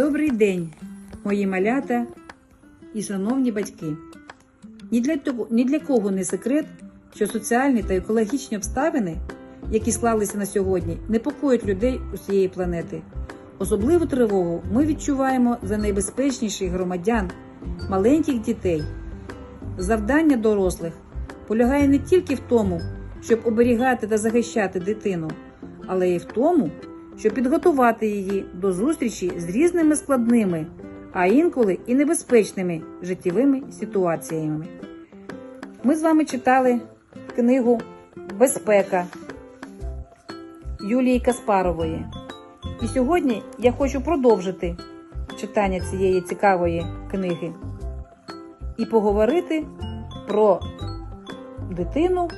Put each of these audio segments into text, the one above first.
Добрий день, мої малята і шановні батьки. Ні для, того, ні для кого не секрет, що соціальні та екологічні обставини, які склалися на сьогодні, непокоять людей усієї планети. Особливу тривогу ми відчуваємо за найбезпечніших громадян, маленьких дітей. Завдання дорослих полягає не тільки в тому, щоб оберігати та захищати дитину, але й в тому, щоб підготувати її до зустрічі з різними складними, а інколи і небезпечними життєвими ситуаціями. Ми з вами читали книгу Безпека Юлії Каспарової. І сьогодні я хочу продовжити читання цієї цікавої книги і поговорити про дитину,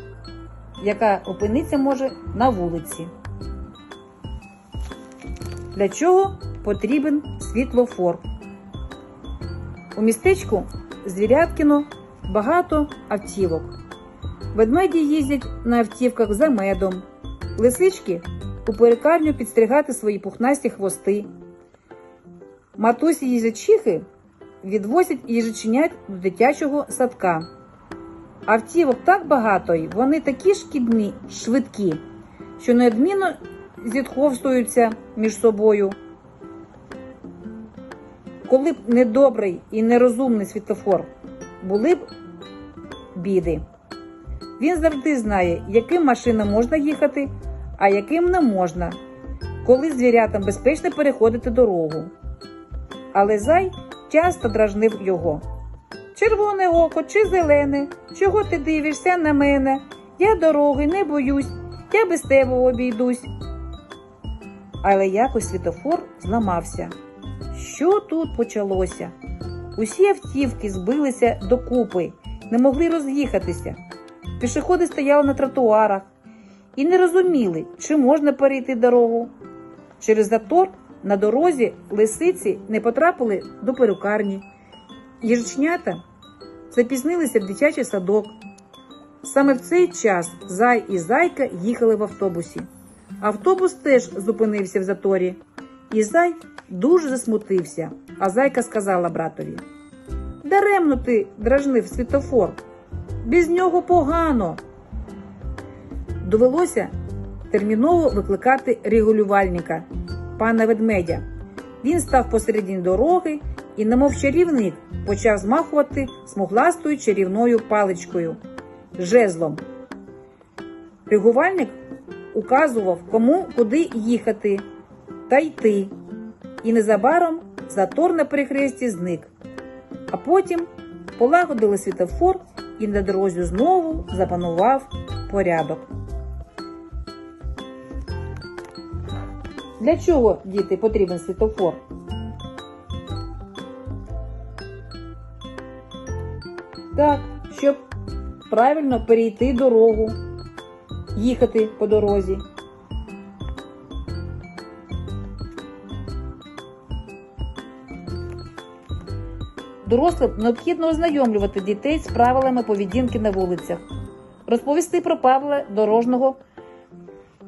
яка опиниться може на вулиці. Для чого потрібен світлофор? У містечку Звіряткіно багато автівок. Ведмеді їздять на автівках за медом, лисички у перекарню підстригати свої пухнасті хвости. Матусі їжачихи відвозять їжаченят до дитячого садка. Автівок так багато, й вони такі шкідні, швидкі, що неодмінно зітховстуються між собою. Коли б недобрий і нерозумний світлофор, були б біди. Він завжди знає, яким машинам можна їхати, а яким не можна, коли звірятам безпечно переходити дорогу. Але зай часто дражнив його. Червоне око чи зелене, чого ти дивишся на мене? Я дороги не боюсь, я без тебе обійдусь. Але якось світофор зламався. Що тут почалося? Усі автівки збилися докупи, не могли роз'їхатися. Пішоходи стояли на тротуарах і не розуміли, чи можна перейти дорогу. Через затор на дорозі лисиці не потрапили до перукарні. Їжачнята запізнилися в дитячий садок. Саме в цей час зай і зайка їхали в автобусі. Автобус теж зупинився в заторі, і зай дуже засмутився, а зайка сказала братові: Даремно ти дражнив світофор, без нього погано. Довелося терміново викликати регулювальника, пана ведмедя. Він став посередині дороги і, немов чарівник, почав змахувати смугластою чарівною паличкою жезлом. Регувальник указував, кому куди їхати та йти, і незабаром затор на перехресті зник. А потім полагодили світофор, і на дорозі знову запанував порядок. Для чого діти потрібен світофор? Так, щоб правильно перейти дорогу, їхати по дорозі. Дорослим необхідно ознайомлювати дітей з правилами поведінки на вулицях, розповісти про правила дорожнього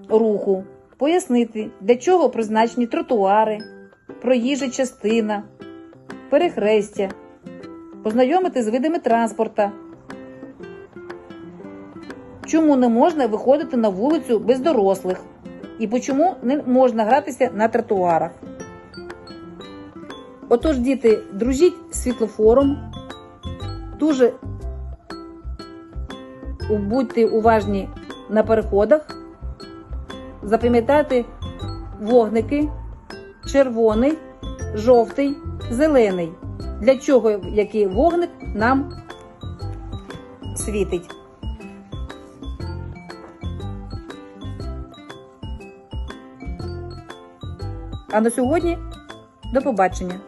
руху, пояснити, для чого призначені тротуари, проїжджа частина, перехрестя, познайомити з видами транспорта. Чому не можна виходити на вулицю без дорослих? І чому не можна гратися на тротуарах? Отож, діти, дружіть з світлофором, дуже будьте уважні на переходах, запам'ятайте вогники, червоний, жовтий, зелений. Для чого який вогник нам світить. А на сьогодні до побачення!